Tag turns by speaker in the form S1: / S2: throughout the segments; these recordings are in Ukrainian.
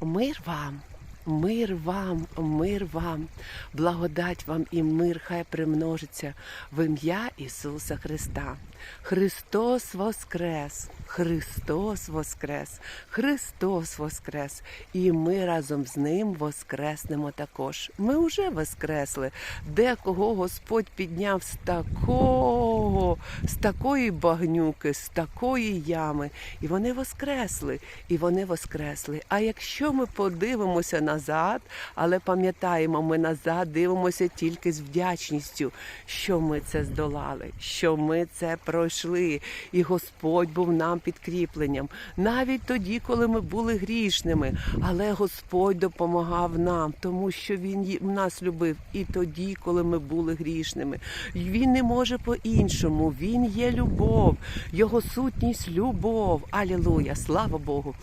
S1: Мир вам, мир вам, мир вам, благодать вам і мир хай примножиться в ім'я Ісуса Христа. Христос Воскрес! Христос Воскрес! Христос Воскрес! І ми разом з Ним воскреснемо також. Ми вже воскресли. Декого Господь підняв з такого, з такої багнюки, з такої ями. І вони воскресли, і вони воскресли. А якщо ми подивимося назад, але пам'ятаємо, ми назад дивимося тільки з вдячністю, що ми це здолали, що ми це пройшли, і Господь був нам підкріпленням. Навіть тоді, коли ми були грішними, але Господь допомагав нам, тому що Він нас любив і тоді, коли ми були грішними. Він не може по-іншому. Він є любов, його сутність любов. Алілуя, слава Богу.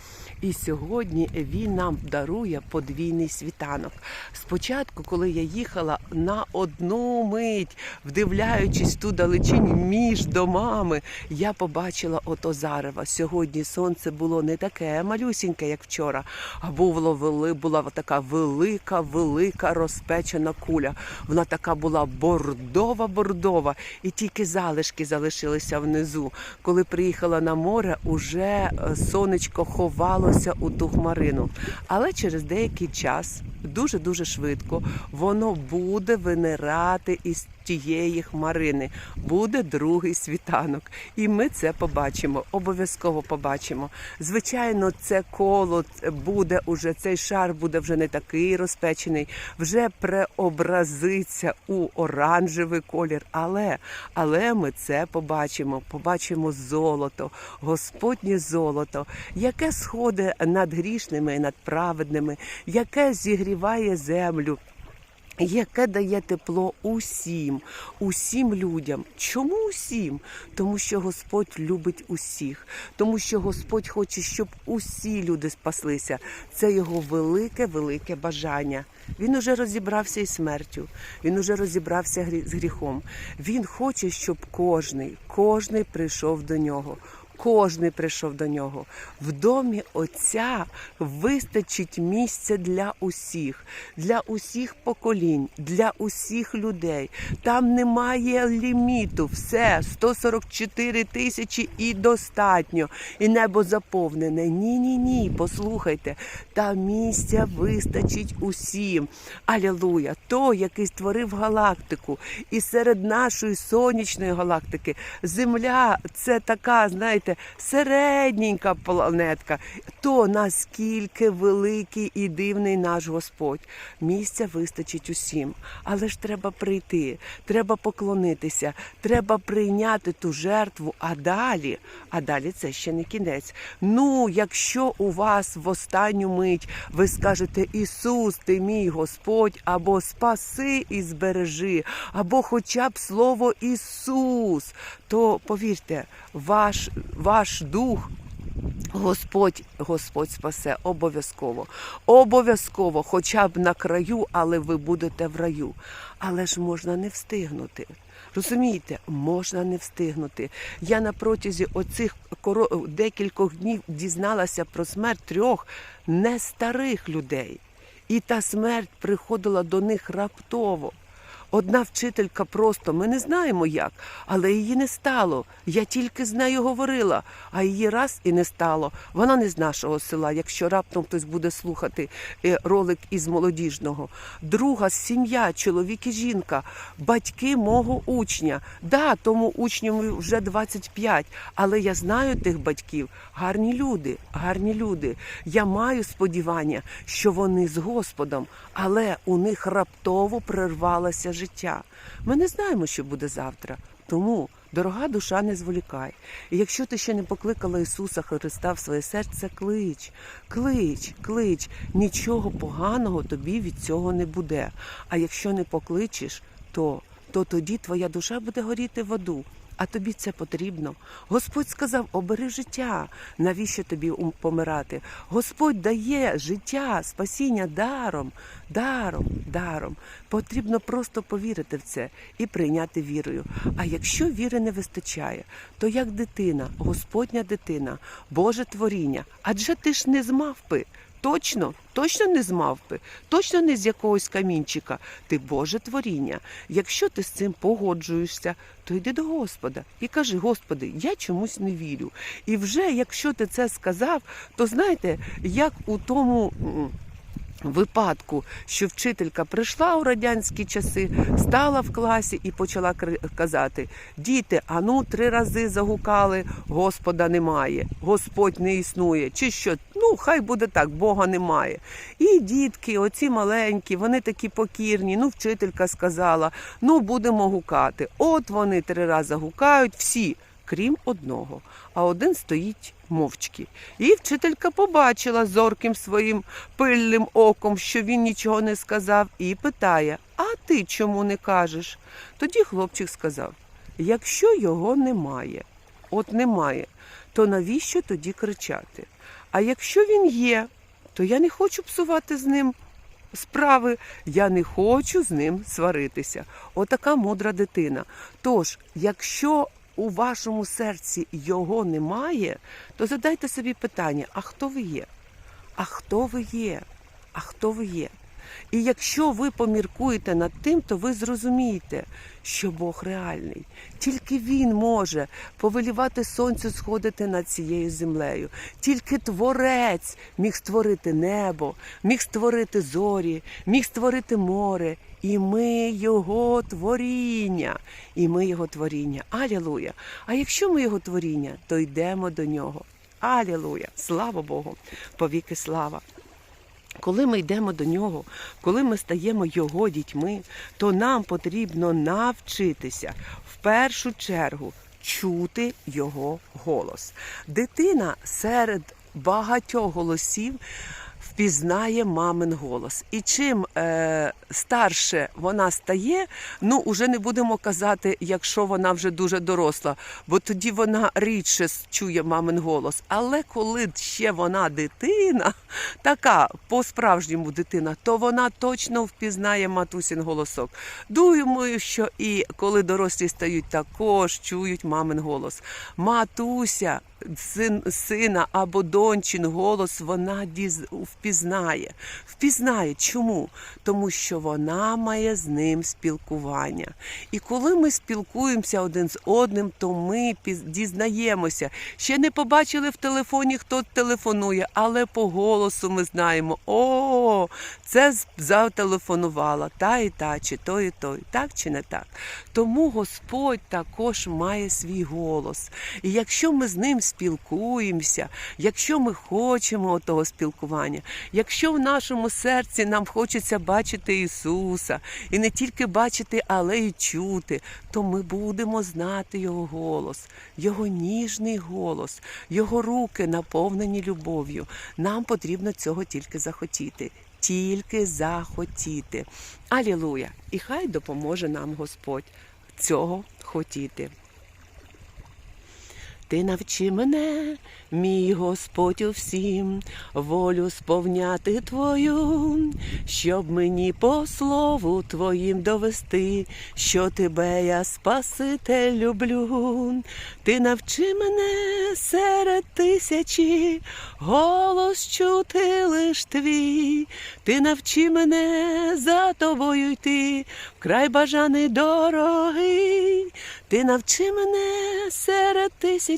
S1: І сьогодні він нам дарує подвійний світанок. Спочатку, коли я їхала на одну мить, вдивляючись ту далечінь між домами, я побачила ото зарева. Сьогодні сонце було не таке малюсіньке, як вчора, а було була така велика, велика розпечена куля. Вона така була бордова, бордова, і тільки залишки залишилися внизу. Коли приїхала на море, уже е, сонечко ховалося у ту хмарину. Але через деякий час, дуже дуже швидко, воно буде винирати із тієї хмарини. Буде другий світанок. І ми це побачимо. Обов'язково побачимо. Звичайно, це коло буде уже, цей шар буде вже не такий розпечений, вже преобразиться у оранжевий колір. Але, але ми це побачимо. Побачимо золото, Господнє золото, яке сходить над грішними і над праведними, яке зігріває землю. Яке дає тепло усім, усім людям. Чому усім? Тому що Господь любить усіх, тому що Господь хоче, щоб усі люди спаслися. Це його велике, велике бажання. Він уже розібрався із смертю, він уже розібрався з гріхом. Він хоче, щоб кожний, кожний прийшов до нього. Кожний прийшов до нього. В домі Отця вистачить місця для усіх, для усіх поколінь, для усіх людей. Там немає ліміту. Все 144 тисячі і достатньо. І небо заповнене. Ні, ні, ні. Послухайте, там місця вистачить усім. Алілуя! То, який створив галактику, і серед нашої сонячної галактики Земля це така, знаєте, середненька планетка. То наскільки великий і дивний наш Господь. Місця вистачить усім. Але ж треба прийти, треба поклонитися, треба прийняти ту жертву. А далі, а далі це ще не кінець. Ну, якщо у вас в останню мить ви скажете Ісус, ти мій Господь, або спаси і збережи, або хоча б слово Ісус, то повірте, ваш, ваш дух. Господь, Господь спасе обов'язково. Обов'язково, хоча б на краю, але ви будете в раю. Але ж можна не встигнути. Розумієте, можна не встигнути. Я на протязі оцих декількох днів дізналася про смерть трьох нестарих людей. І та смерть приходила до них раптово. Одна вчителька просто, ми не знаємо як, але її не стало. Я тільки з нею говорила, а її раз і не стало. Вона не з нашого села, якщо раптом хтось буде слухати е, ролик із молодіжного. Друга сім'я, чоловік і жінка, батьки мого учня. Да, тому учню вже 25, але я знаю тих батьків. Гарні люди, гарні люди. Я маю сподівання, що вони з Господом, але у них раптово прервалося життя. Ми не знаємо, що буде завтра. Тому, дорога душа, не зволікай. І якщо ти ще не покликала Ісуса Христа в своє серце, клич, клич, клич. Нічого поганого тобі від цього не буде. А якщо не покличеш, то, то тоді твоя душа буде горіти в аду. А тобі це потрібно. Господь сказав: обери життя. Навіщо тобі помирати? Господь дає життя, спасіння даром, даром, даром. Потрібно просто повірити в це і прийняти вірою. А якщо віри не вистачає, то як дитина, Господня дитина, Боже творіння, адже ти ж не з мавпи. Точно, точно не з мавпи, точно не з якогось камінчика. Ти Боже творіння. Якщо ти з цим погоджуєшся, то йди до Господа і кажи: Господи, я чомусь не вірю. І вже якщо ти це сказав, то знаєте, як у тому. Випадку, що вчителька прийшла у радянські часи, стала в класі і почала казати: Діти, ану три рази загукали, Господа немає, Господь не існує. Чи що? Ну, хай буде так, Бога немає. І дітки, оці маленькі, вони такі покірні. Ну, вчителька сказала: ну будемо гукати. От вони три рази гукають всі. Крім одного, а один стоїть мовчки. І вчителька побачила зорким своїм пильним оком, що він нічого не сказав, і питає: А ти чому не кажеш? Тоді хлопчик сказав: якщо його немає, от немає, то навіщо тоді кричати? А якщо він є, то я не хочу псувати з ним справи, я не хочу з ним сваритися. Отака мудра дитина. Тож, якщо у вашому серці його немає, то задайте собі питання: а хто ви є? А хто ви є? А хто ви є? І якщо ви поміркуєте над тим, то ви зрозумієте, що Бог реальний. Тільки Він може повелівати сонцю сходити над цією землею. Тільки Творець міг створити небо, міг створити зорі, міг створити море. І ми його творіння. І ми його творіння. Алілуя! А якщо ми його творіння, то йдемо до нього. Алілуя! Слава Богу! Повіки слава! Коли ми йдемо до нього, коли ми стаємо його дітьми, то нам потрібно навчитися в першу чергу чути його голос. Дитина серед багатьох голосів впізнає мамин голос. І чим е, старше вона стає, ну уже не будемо казати, якщо вона вже дуже доросла, бо тоді вона рідше чує мамин голос. Але коли ще вона дитина, така по-справжньому дитина, то вона точно впізнає матусін голосок. Думаю, що і коли дорослі стають, також чують мамин голос. Матуся, син, сина або дончин голос вона діз. Впізнає. Чому? Тому що вона має з ним спілкування. І коли ми спілкуємося один з одним, то ми дізнаємося. Ще не побачили в телефоні, хто телефонує, але по голосу ми знаємо: о, це зателефонувала та і та, чи той і той, так чи не так. Тому Господь також має свій голос. І якщо ми з ним спілкуємося, якщо ми хочемо того спілкування, якщо в нашому серці нам хочеться бачити Ісуса, і не тільки бачити, але й чути, то ми будемо знати Його голос, Його ніжний голос, Його руки наповнені любов'ю. Нам потрібно цього тільки захотіти. Тільки захотіти. Алілуя! І хай допоможе нам Господь цього хотіти. Ти навчи мене, мій Господь у всім, волю сповняти Твою, щоб мені по слову Твоїм довести, що Тебе я Спаситель люблю. Ти навчи мене серед тисячі, голос чути лиш твій. Ти навчи мене за тобою йти, вкрай бажаний дорогий. Ти навчи мене серед тисячі,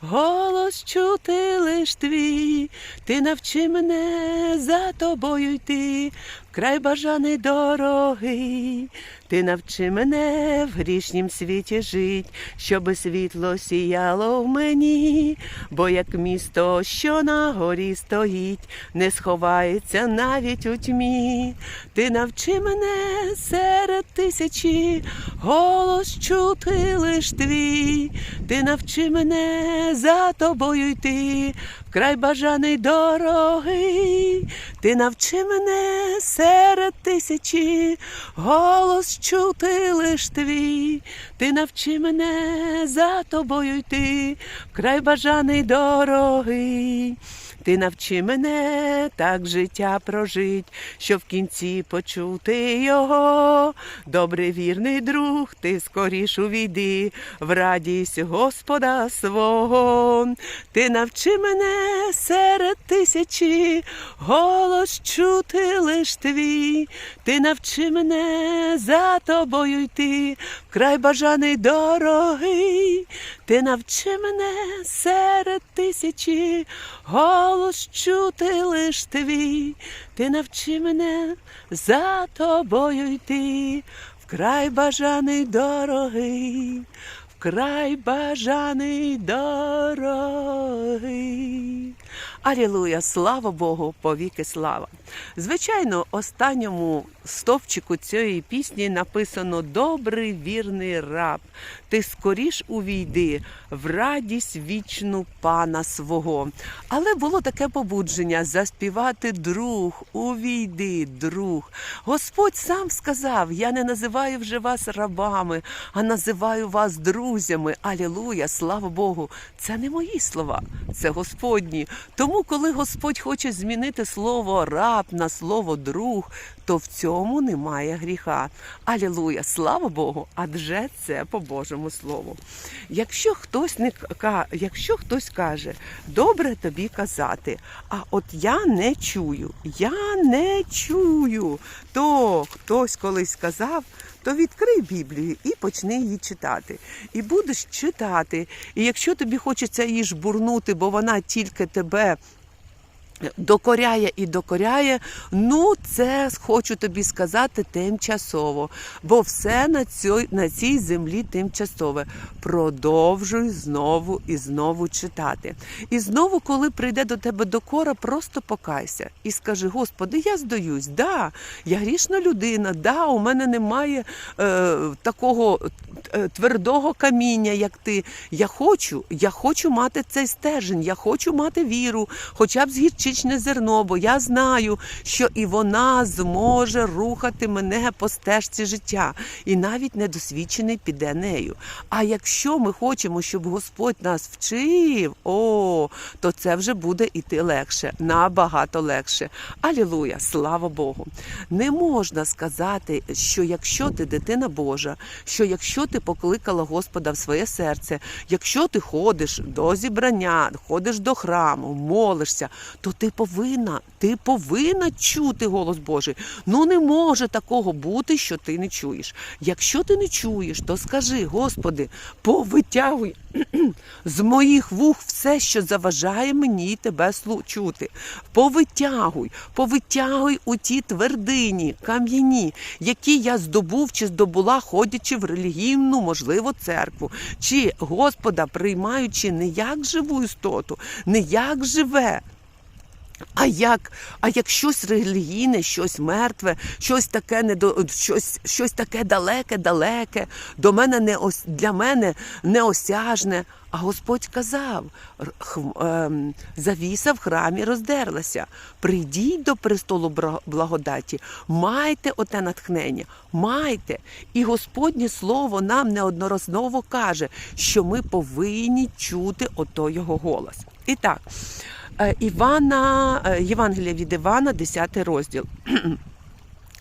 S1: голос чути лиш твій. Ти навчи мене за тобою йти, вкрай бажаний дорогий. Ти навчи мене в грішнім світі жить, щоби світло сіяло в мені, бо як місто, що на горі стоїть, не сховається навіть у тьмі. Ти навчи мене серед тисячі, голос чути лиш твій. Ти навчи мене за тобою йти, вкрай бажаний дорогий. Ти навчи мене серед тисячі, голос чути лиш твій. Ти навчи мене за тобою йти, вкрай бажаний дорогий. Ти навчи мене так життя прожить, щоб в кінці почути його. Добрий вірний друг, ти скоріш увійди в радість Господа свого. Ти навчи мене серед тисячі, голос чути лиш твій. Ти навчи мене за тобою йти, вкрай бажаний дорогий. Ти навчи мене серед тисячі, голос чути лиш твій. Ти навчи мене за тобою йти, вкрай бажаний дорогий, вкрай бажаний дорогий. Алілуя, слава Богу, повіки слава. Звичайно, останньому стовпчику цієї пісні написано Добрий вірний раб, ти скоріш увійди в радість вічну пана свого. Але було таке побудження заспівати друг, увійди, друг. Господь сам сказав: Я не називаю вже вас рабами, а називаю вас друзями. Алілуя, слава Богу. Це не мої слова, це Господні. Тому, коли Господь хоче змінити слово раб на слово друг, то в цьому немає гріха. Алілуя, слава Богу, адже це по Божому Слову. Якщо хтось не якщо хтось каже, добре тобі казати, а от я не чую, я не чую, то хтось колись сказав, то відкрий Біблію і почни її читати. І будеш читати. І якщо тобі хочеться її жбурнути, бо вона тільки тебе докоряє і докоряє, ну це хочу тобі сказати тимчасово, бо все на цій, на цій землі тимчасове. Продовжуй знову і знову читати. І знову, коли прийде до тебе докора, просто покайся і скажи: Господи, я здаюсь, да, я грішна людина, да, у мене немає е, такого е, твердого каміння, як ти. Я хочу, я хочу мати цей стержень, я хочу мати віру, хоча б з гірчичне зерно, бо я знаю, що і вона зможе рухати мене по стежці життя, і навіть недосвідчений піде нею. А якщо ми хочемо, щоб Господь нас вчив, о, то це вже буде іти легше, набагато легше. Алілуя, слава Богу. Не можна сказати, що якщо ти дитина Божа, що якщо ти покликала Господа в своє серце, якщо ти ходиш до зібрання, ходиш до храму, молишся, то ти повинна, ти повинна чути голос Божий. Ну не може такого бути, що ти не чуєш. Якщо ти не чуєш, то скажи, Господи, повитягуй з моїх вух все, що заважає мені тебе чути. Повитягуй, повитягуй у ті твердині, кам'яні, які я здобув чи здобула, ходячи в релігійну, можливо, церкву, чи Господа приймаючи не як живу істоту, не як живе. А як, а як щось релігійне, щось мертве, щось таке недо, щось, щось таке далеке, далеке, до мене не ос, для мене неосяжне. А Господь казав, ем, завіса в храмі роздерлася. Прийдіть до престолу благодаті, майте оте натхнення, майте. І Господнє слово нам неодноразово каже, що ми повинні чути ото його голос. І так. Е, Івана, е, Євангелія від Івана, 10 розділ.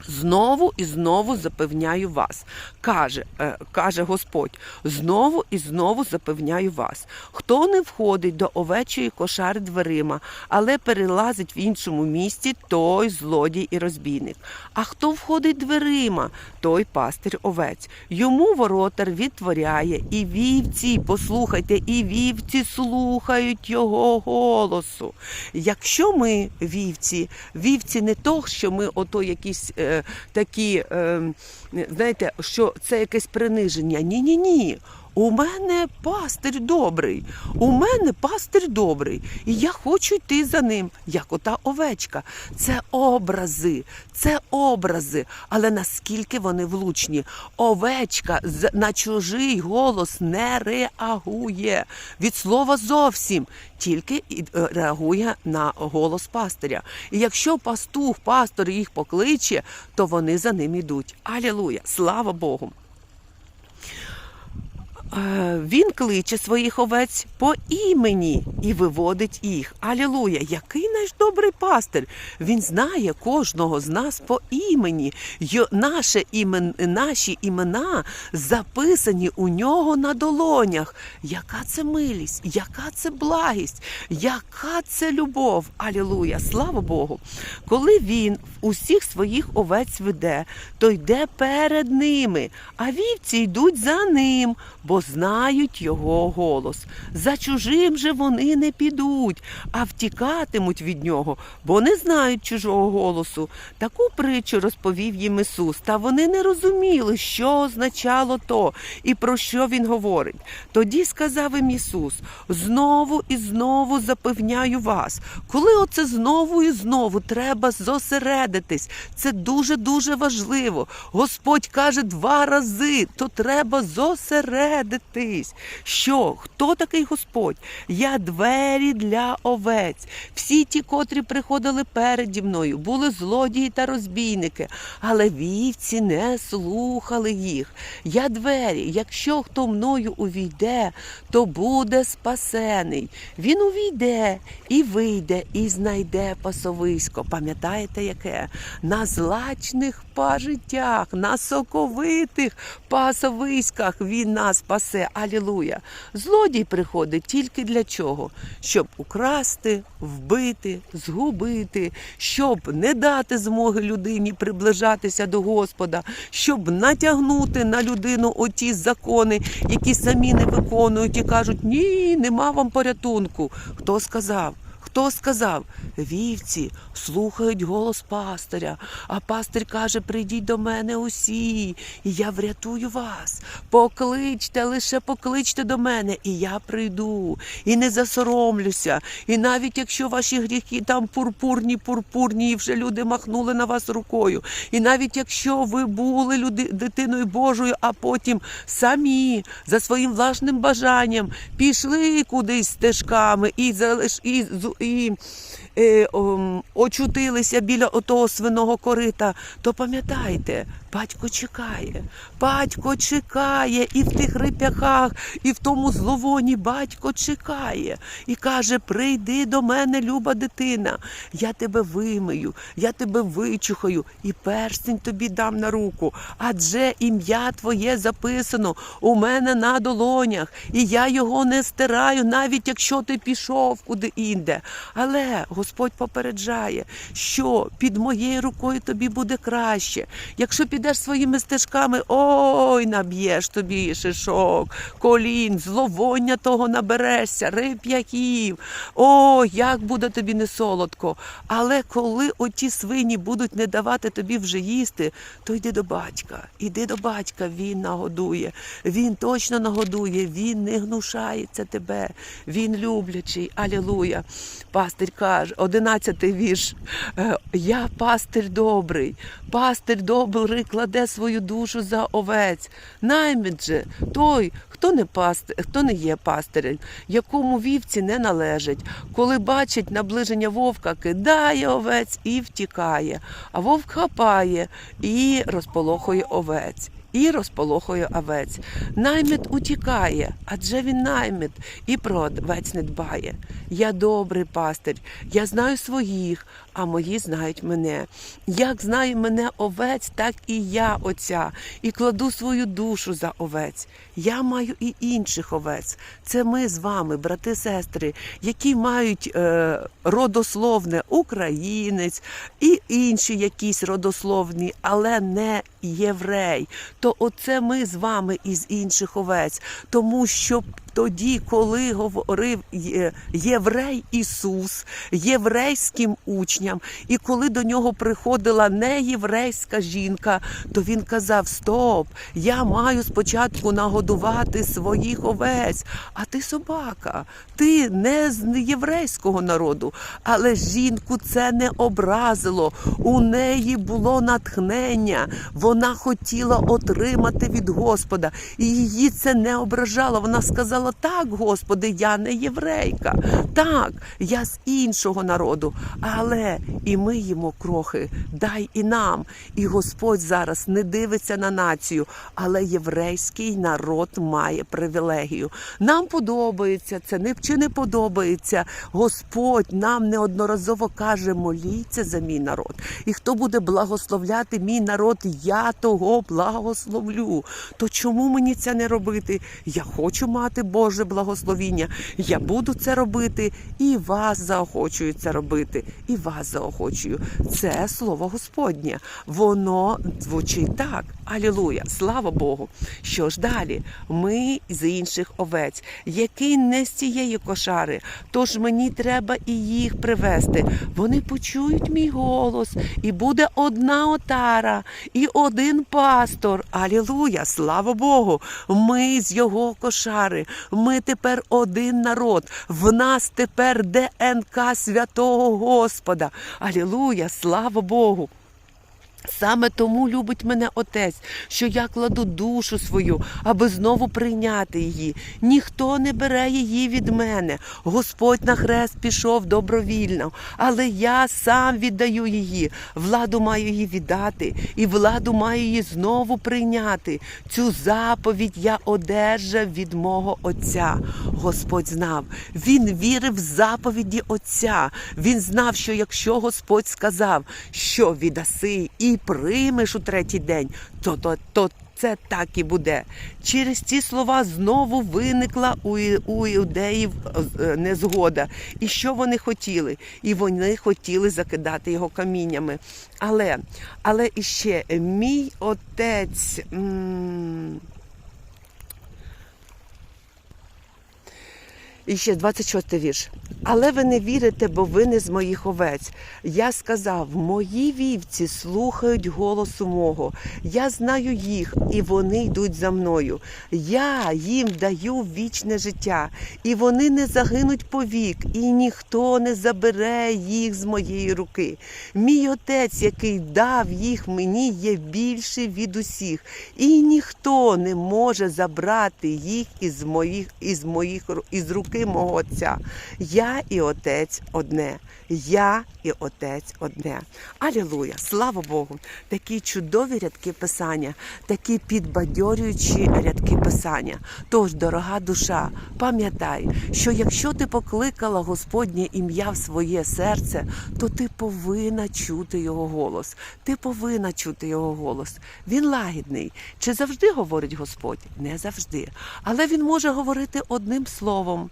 S1: Знову і знову запевняю вас, каже, е, каже Господь, знову і знову запевняю вас. Хто не входить до овечої кошари дверима, але перелазить в іншому місці, той злодій і розбійник. А хто входить дверима, той пастир овець. Йому воротар відтворяє, і вівці, послухайте, і вівці слухають його голосу. Якщо ми вівці, вівці не то, що ми ото якісь е, такі, е, знаєте, що це якесь приниження. Ні, ні, ні. У мене пастир добрий, у мене пастир добрий, і я хочу йти за ним, як ота овечка. Це образи, це образи, але наскільки вони влучні. Овечка на чужий голос не реагує від слова зовсім, тільки е, реагує на голос пастиря. І якщо пастух, пастор їх покличе, то вони за ним ідуть. Алілуя! Слава Богу! Е, Він кличе своїх овець по імені і виводить їх. Алілуя! Який наш добрий пастир! Він знає кожного з нас по імені. Наше імен, наші імена записані у нього на долонях. Яка це милість, яка це благість, яка це любов. Алілуя! Слава Богу! Коли він усіх своїх овець веде, то йде перед ними, а вівці йдуть за ним, бо знають його голос. За чужим же вони не підуть, а втікатимуть від нього, бо не знають чужого голосу. Таку притчу розповів їм Ісус, та вони не розуміли, що означало то і про що він говорить. Тоді сказав їм Ісус: знову і знову запевняю вас, коли оце знову і знову треба зосередитись. Це дуже дуже важливо. Господь каже два рази, то треба зосередитись. Що? Хто такий Господь? Я двері для овець. Всі ті, котрі приходили переді мною, були злодії та розбійники, але вівці не слухали їх. Я двері. Якщо хто мною увійде, то буде спасений. Він увійде і вийде, і знайде пасовисько. Пам'ятаєте, яке? На злачних пажиттях, на соковитих пасовиськах він нас спасе. Алілуя. Злодій приходить тільки для чого? Щоб украсти, вбити, згубити, щоб не дати змоги людині приближатися до Господа, щоб натягнути на людину оті закони, які самі не виконують і кажуть: ні, нема вам порятунку. Хто сказав? Хто сказав? Вівці слухають голос пастиря, а пастир каже: прийдіть до мене усі, і я врятую вас. Покличте, лише покличте до мене, і я прийду, і не засоромлюся. І навіть якщо ваші гріхи там пурпурні, пурпурні, і вже люди махнули на вас рукою, і навіть якщо ви були люди, дитиною Божою, а потім самі за своїм власним бажанням пішли кудись стежками і залиш і, і е, о, очутилися біля отого свиного корита, то пам'ятайте, батько чекає, батько чекає і в тих рип'яках, і в тому зловоні батько чекає і каже: Прийди до мене, люба дитина, я тебе вимию, я тебе вичухаю, і перстень тобі дам на руку. Адже ім'я твоє записано у мене на долонях, і я його не стираю, навіть якщо ти пішов куди інде. Але Господь попереджає, що під моєю рукою тобі буде краще. Якщо підеш своїми стежками, ой, наб'єш тобі шишок, колін, зловоння того наберешся, рип'яків. О, як буде тобі не солодко. Але коли оті свині будуть не давати тобі вже їсти, то йди до батька. Іди до батька, він нагодує. Він точно нагодує, він не гнушається тебе. Він люблячий. Алілуя. Пастир каже, одинадцятий вірш. Е, Я пастир добрий. Пастир добрий кладе свою душу за овець. Наймит же той, хто не пастир, хто не є пастирем, якому вівці не належить. Коли бачить наближення вовка, кидає овець і втікає. А вовк хапає і розполохує овець. І розполохує овець. Наймит утікає, адже він наймит і про овець не дбає. Я добрий пастир, я знаю своїх, а мої знають мене. Як знає мене овець, так і я отця, і кладу свою душу за овець. Я маю і інших овець. Це ми з вами, брати, сестри, які мають е, родословне українець і інші якісь родословні, але не єврей. То оце ми з вами із інших овець, тому що. Тоді, коли говорив єврей Ісус єврейським учням, і коли до нього приходила неєврейська жінка, то він казав: Стоп, я маю спочатку нагодувати своїх овець, а ти собака, ти не з єврейського народу, але жінку це не образило. У неї було натхнення, вона хотіла отримати від Господа, і її це не ображало. Вона сказала: сказала: так, Господи, я не єврейка. Так, я з іншого народу, але і ми їмо крохи, дай і нам. І Господь зараз не дивиться на націю, але єврейський народ має привілегію. Нам подобається це, не чи не подобається. Господь нам неодноразово каже: моліться за мій народ. І хто буде благословляти мій народ, я того благословлю. То чому мені це не робити? Я хочу мати Боже благословіння. Я буду це робити, і вас заохочую це робити, і вас заохочую. Це слово Господнє. Воно звучить так. Алілуя! Слава Богу! Що ж далі? Ми з інших овець, які не з цієї кошари. Тож мені треба і їх привести. Вони почують мій голос, і буде одна отара, і один пастор. Алілуя! Слава Богу! Ми з його кошари. Ми тепер один народ. В нас тепер ДНК святого Господа. Алілуя! Слава Богу! Саме тому любить мене отець, що я кладу душу свою, аби знову прийняти її. Ніхто не бере її від мене. Господь на хрест пішов добровільно, але я сам віддаю її. Владу маю її віддати, і владу маю її знову прийняти. Цю заповідь я одержав від мого Отця. Господь знав. Він вірив в заповіді Отця. Він знав, що якщо Господь сказав, що віддаси і приймеш у третій день, то, то, то це так і буде. Через ці слова знову виникла у, у іудеїв е, незгода. І що вони хотіли? І вони хотіли закидати його каміннями. Але, але іще мій отець. м, І ще 26 вірш. Але ви не вірите, бо ви не з моїх овець. Я сказав: мої вівці слухають голосу мого. Я знаю їх, і вони йдуть за мною. Я їм даю вічне життя, і вони не загинуть повік, і ніхто не забере їх з моєї руки. Мій отець, який дав їх мені, є більший від усіх, і ніхто не може забрати їх із моїх із моїх із руки мого отця. Я і отець одне. Я і отець одне. Алілуя! Слава Богу! Такі чудові рядки писання, такі підбадьорюючі рядки писання. Тож, дорога душа, пам'ятай, що якщо ти покликала Господнє ім'я в своє серце, то ти повинна чути його голос. Ти повинна чути його голос. Він лагідний. Чи завжди говорить Господь? Не завжди. Але він може говорити одним словом.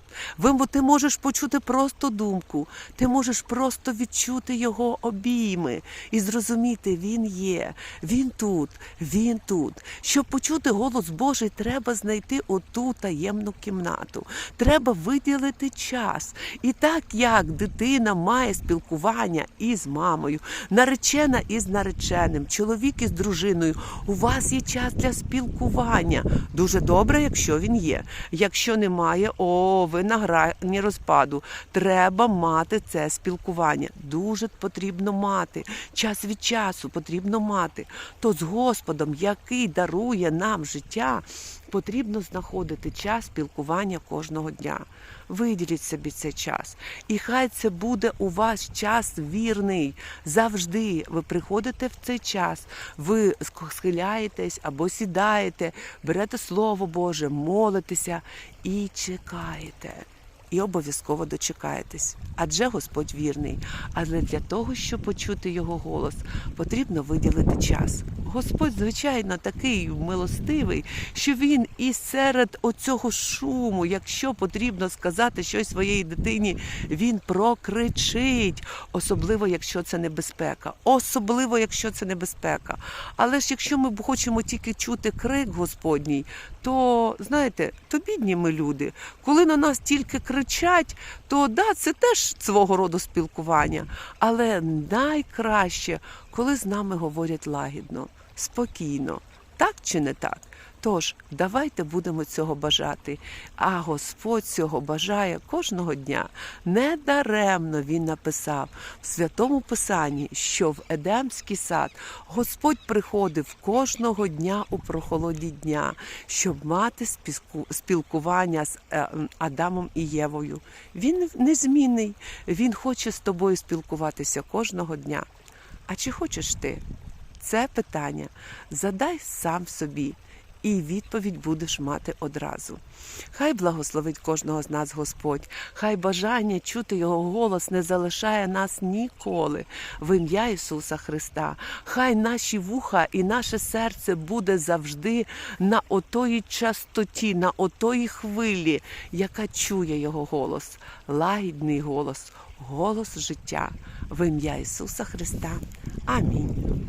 S1: Ти можеш почути просто думку, ти можеш просто відчути його обійми і зрозуміти, він є, він тут, він тут. Щоб почути голос Божий, треба знайти оту таємну кімнату. Треба виділити час. І так як дитина має спілкування із мамою, наречена із нареченим, чоловік із дружиною, у вас є час для спілкування. Дуже добре, якщо він є. Якщо немає, о, ви на грані розпаду. Треба мати це спілкування. Дуже потрібно мати. Час від часу потрібно мати. То з Господом, який дарує нам життя, потрібно знаходити час спілкування кожного дня. Виділіть собі цей час. І хай це буде у вас час вірний. Завжди ви приходите в цей час, ви схиляєтесь або сідаєте, берете Слово Боже, молитеся і чекаєте. І обов'язково дочекаєтесь, адже Господь вірний. Але для того, щоб почути його голос, потрібно виділити час. Господь, звичайно, такий милостивий, що він і серед оцього шуму, якщо потрібно сказати щось своїй дитині, він прокричить, особливо якщо це небезпека, особливо якщо це небезпека. Але ж якщо ми хочемо тільки чути крик Господній, то знаєте, то бідні ми люди. Коли на нас тільки кричать, то да, це теж свого роду спілкування. Але найкраще, коли з нами говорять лагідно, спокійно. Так чи не так? Тож давайте будемо цього бажати. А Господь цього бажає кожного дня. Недаремно він написав в святому Писанні, що в Едемський сад Господь приходив кожного дня у прохолоді дня, щоб мати спілкування з е, Адамом і Євою. Він незмінний, він хоче з тобою спілкуватися кожного дня. А чи хочеш ти? Це питання задай сам собі, і відповідь будеш мати одразу. Хай благословить кожного з нас Господь, хай бажання чути Його голос не залишає нас ніколи в ім'я Ісуса Христа. Хай наші вуха і наше серце буде завжди на отої частоті, на отої хвилі, яка чує Його голос, лагідний голос, голос життя в ім'я Ісуса Христа. Амінь.